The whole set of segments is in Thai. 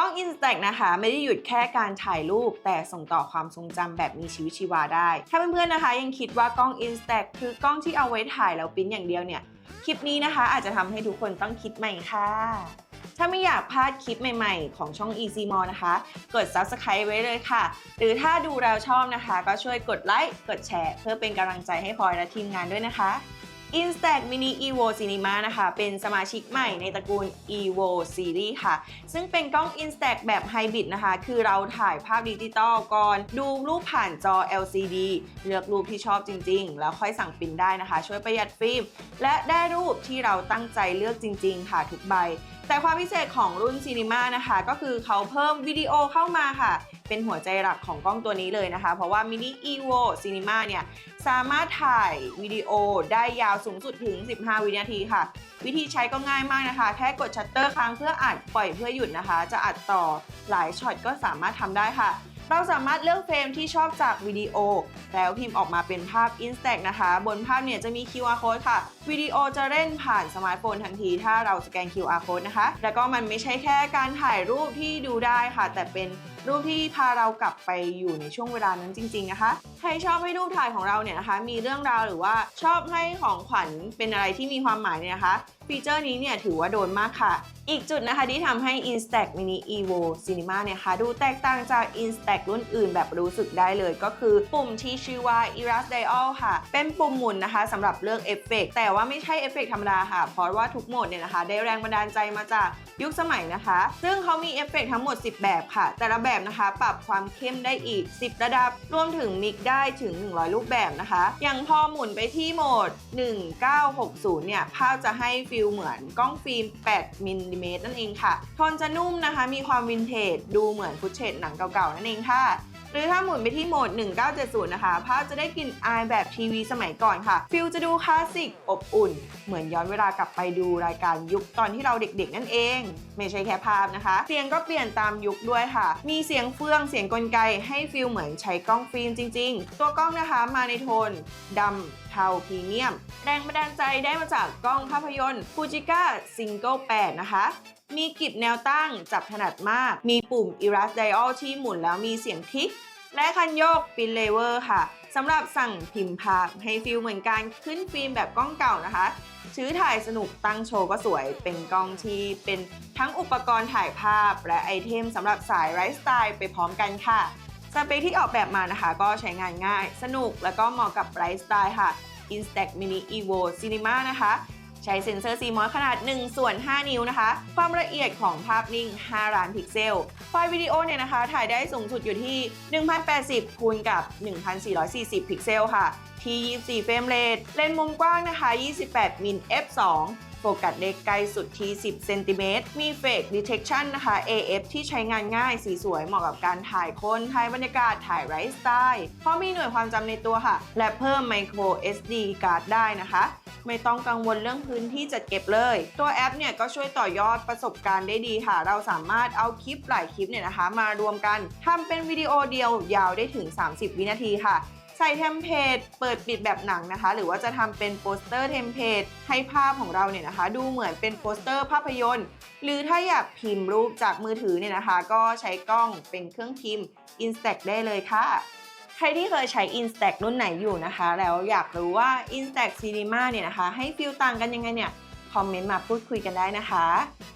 กล้อง Instax นะคะ ไม่ได้หยุดแค่การถ่ายรูป แต่ส่งต่อความทรงจำแบบมีชีวิตชีวาได้ ถ้าเพื่อนๆนะคะ ยังคิดว่ากล้อง Instax คือกล้องที่เอาไว้ถ่ายแล้วปิ้นอย่างเดียวเนี่ย คลิปนี้นะคะ อาจจะทำให้ทุกคนต้องคิดใหม่ค่ะ ถ้าไม่อยากพลาดคลิปใหม่ๆ ของช่อง Easy m o นะคะ กด Subscribe ไว้เลยค่ะ หรือถ้าดูแล้วชอบนะคะ ก็ช่วยกดไลค์กดแชร์ เพื่อเป็นกำลังใจให้พลอยและทีมงานด้วยนะคะ Instax Mini Evo Cinema นะคะ เป็นสมาชิกใหม่ในตระกูล Evo Series ค่ะ ซึ่งเป็นกล้อง Instax แบบไฮบริดนะคะ คือเราถ่ายภาพดิจิตอลก่อน ดูรูปผ่านจอ LCD เลือกรูปที่ชอบจริง ๆ แล้วค่อยสั่งปริ้นได้นะคะ ช่วยประหยัดฟิล์ม และได้รูปที่เราตั้งใจเลือกจริง ๆ ค่ะทุกใบ แต่ความพิเศษของรุ่น Cinema นะคะ ก็คือเขาเพิ่มวิดีโอเข้ามาค่ะ เป็นหัวใจหลักของกล้องตัวนี้เลยนะคะ เพราะว่า Mini Evo Cinema เนี่ยสามารถถ่ายวิดีโอได้ยาวสูงสุดถึง 15 วินาทีค่ะ วิธีใช้ก็ง่ายมากนะคะ แค่กดชัตเตอร์ค้างเพื่ออัดปล่อยเพื่อหยุดนะคะ จะอัดต่อหลายช็อตก็สามารถทำได้ค่ะ เราสามารถเลือกเฟรมที่ชอบจากวิดีโอ แล้วพิมพ์ออกมาเป็นภาพ Instax นะคะ บนภาพเนี่ยจะมี QR code ค่ะ วิดีโอจะเล่นผ่านสมาร์ทโฟนทันทีถ้าเราสแกน QR code นะคะ แล้วก็มันไม่ใช่แค่การถ่ายรูปที่ดูได้ค่ะ แต่เป็นรูปที่พาเรากลับไปอยู่ในช่วงเวลานั้นจริงๆนะคะ ใครชอบให้รูปถ่ายของเราเนี่ยนะคะ มีเรื่องราวหรือว่าชอบให้ของขวัญเป็นอะไรที่มีความหมายเนี่ยนะคะ ฟีเจอร์นี้เนี่ยถือว่าโดนมากค่ะ อีกจุดนะคะที่ทำให้ Instax Mini Evo Cinema เนี่ยค่ะดูแตกต่างจาก Instax รุ่นอื่นแบบรู้สึกได้เลยก็คือปุ่มที่ชื่อว่า Eras Dial ค่ะ เป็นปุ่มหมุนนะคะสำหรับเลือกเอฟเฟกต์แต่ว่าไม่ใช่เอฟเฟกต์ธรรมดาค่ะ เพราะว่าทุกโหมดเนี่ยนะคะ ได้แรงบันดาลใจมาจากยุคสมัยนะคะ ซึ่งเขามีเอฟเฟกต์ทั้งหมด 10 แบบค่ะ แต่ละแบบนะคะ ปรับความเข้มได้อีก 10 ระดับ รวมถึงมิกได้ถึง 100 รูปแบบนะคะ อย่างพอหมุนไปที่โหมด 1960 เนี่ย ภาพจะให้ฟิลเหมือนกล้องฟิล์ม 8 มิลลิเมตรนั่นเองค่ะ โทนจะนุ่มนะคะ มีความวินเทจ ดูเหมือนฟุตเทจหนังเก่าๆ นั่นเองค่ะ หรือถ้าหมุนไปที่โหมด 1970 นะคะ ภาพจะได้กลิ่นอายแบบทีวีสมัยก่อนค่ะ ฟิลจะดูคลาสสิกอบอุ่น เหมือนย้อนเวลากลับไปดูรายการยุคตอนที่เราเด็กๆ นั่นเอง ไม่ใช่แค่ภาพนะคะ เสียงก็เปลี่ยนตามยุคด้วยค่ะ มีเสียงเฟื่องเสียงกลไกให้ฟิลเหมือนใช้กล้องฟิล์มจริง ๆ ตัวกล้องนะคะมาในโทนดำเทาพรีเมียม แรงบันดาลใจได้มาจากกล้องภาพยนตร์ Fujica Single 8นะคะ มีกริบแนวตั้งจับถนัดมาก มีปุ่ม Eras Dial ที่หมุนแล้วมีเสียงคลิก และคันโยกปินเลเวอร์ค่ะสำหรับสั่งพิมพ์ภาพให้ฟิลเหมือนการขึ้นฟิล์มแบบกล้องเก่านะคะชื้อถ่ายสนุกตั้งโชว์ก็สวยเป็นกล้องที่เป็นทั้งอุปกรณ์ถ่ายภาพ และไอเทมสำหรับสายไลฟ์สไตล์ไปพร้อมกันค่ะสเปคที่ออกแบบมานะคะ ก็ใช้งานง่าย สนุกแล้วก็เหมาะกับไลฟ์สไตล์ค่ะ Instax Mini Evo Cinema นะคะ ใช้เซ็นเซอร์ CMOS ขนาด 1 ส่วน 5 นิ้วนะคะ ความละเอียดของภาพนิ่ง 5 ล้านพิกเซล ไฟล์วิดีโอเนี่ยนะคะ ถ่ายได้สูงสุดอยู่ที่ 1080 คูณกับ 1440 พิกเซลค่ะ ที่ 24 เฟรมเรท เลนส์มุมกว้างนะคะ 28 มิล f2 โฟกัสได้ไกลสุดที่ 10 เซนติเมตร มี Fake Detection นะคะ AF ที่ใช้งานง่าย สีสวยเหมาะกับการถ่ายคน ถ่ายบรรยากาศ ถ่ายไลฟ์สไตล์ เพราะมีหน่วยความจำในตัวค่ะ และเพิ่ม Micro SD card ได้นะคะ ไม่ต้องกังวลเรื่องพื้นที่จัดเก็บเลย ตัวแอปเนี่ยก็ช่วยต่อยอดประสบการณ์ได้ดีค่ะ เราสามารถเอาคลิปหลายคลิปเนี่ยนะคะ มารวมกันทำเป็นวิดีโอเดียวยาวได้ถึง 30 วินาทีค่ะใส่เทมเพลตเปิดปิดแบบหนังนะคะ หรือว่าจะทำเป็นโปสเตอร์เทมเพลตให้ภาพของเราเนี่ยนะคะ ดูเหมือนเป็นโปสเตอร์ภาพยนตร์ หรือถ้าอยากพิมพ์รูปจากมือถือเนี่ยนะคะ ก็ใช้กล้องเป็นเครื่องพิมพ์ Instax ได้เลยค่ะ ใครที่เคยใช้ Instax รุ่นไหนอยู่นะคะ แล้วอยากรู้ว่า Instax Cinema เนี่ยนะคะ ให้ฟิลต่างกันยังไงเนี่ยคอมเมนต์มาพูดคุยกันได้นะคะ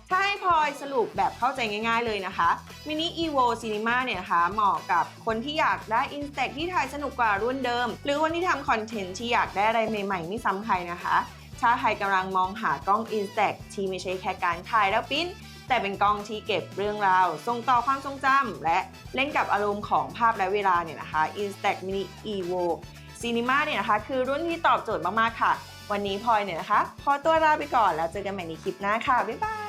ถ้าให้พลอยสรุปแบบเข้าใจง่ายๆเลยนะคะ Mini Evo Cinema เนี่ยนะคะเหมาะกับคนที่อยากได้ Instax ที่ถ่ายสนุกกว่ารุ่นเดิม หรือวันที่ทำคอนเทนต์ที่อยากได้อะไรใหม่ๆไม่ซ้ำใครนะคะ ถ้าใครกำลังมองหากล้อง Instax ที่ไม่ใช่แค่การถ่ายแล้วปิ้น แต่เป็นกล้องที่เก็บเรื่องราวส่งต่อความทรงจำและเล่นกับอารมณ์ของภาพและเวลาเนี่ยนะคะ Instax Mini Evo Cinema เนี่ยนะคะ คือรุ่นที่ตอบโจทย์มาก ๆ ค่ะ วันนี้พลอยเนี่ยนะคะขอตัวลาไปก่อนแล้วเจอกันใหม่ในคลิปหน้าค่ะ บ๊ายบาย